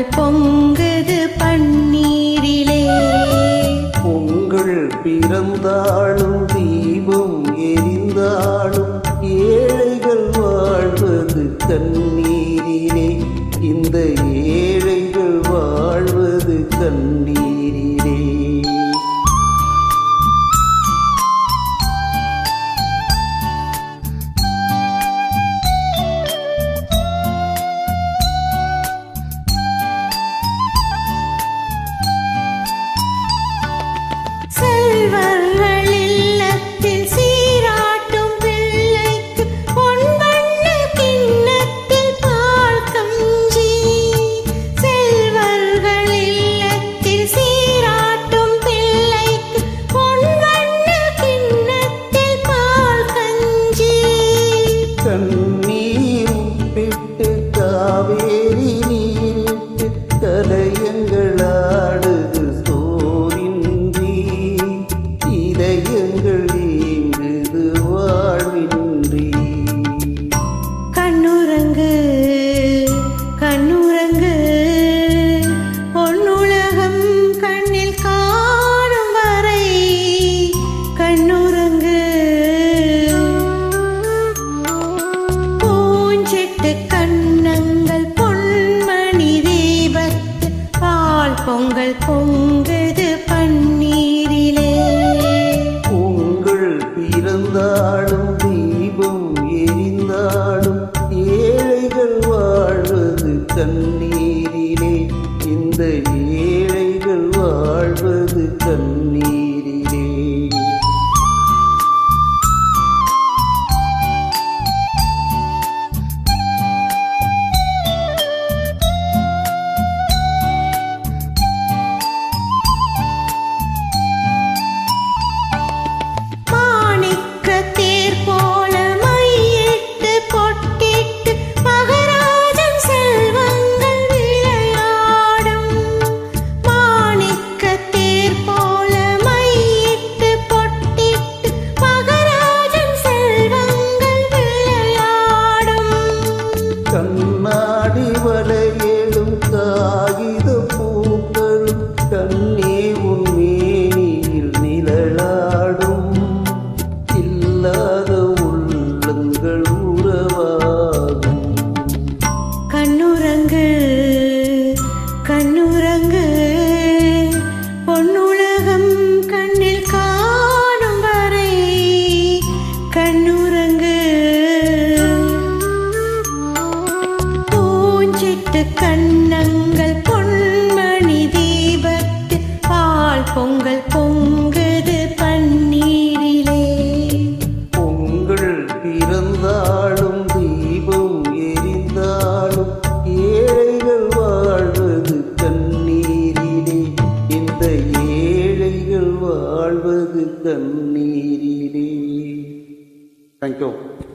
கண்டால் பொங்குது பன்னீரிலே. பொங்கல் பிறந்தாலும் தீபம் எரிந்தாலும் ஏழைகள் வாழ்வது கண் எங்களா எரிந்தாலும் தீபம் எரிந்தாலும் ஏழைகள் வாழ்வது தண்ணீரிலே இந்த ஏழைகள் வாழ்வது தண்ணீர் கண்ணே உன் மேனியில் நிழலாடும். இல்லாத உள்ளங்கள் உறவாகும். கண்ணுரங்கு கண்ணுரங்கு பொன்னுலகம் கண்ணில் காணும் வரை. கண்ணங்கள் Thank you.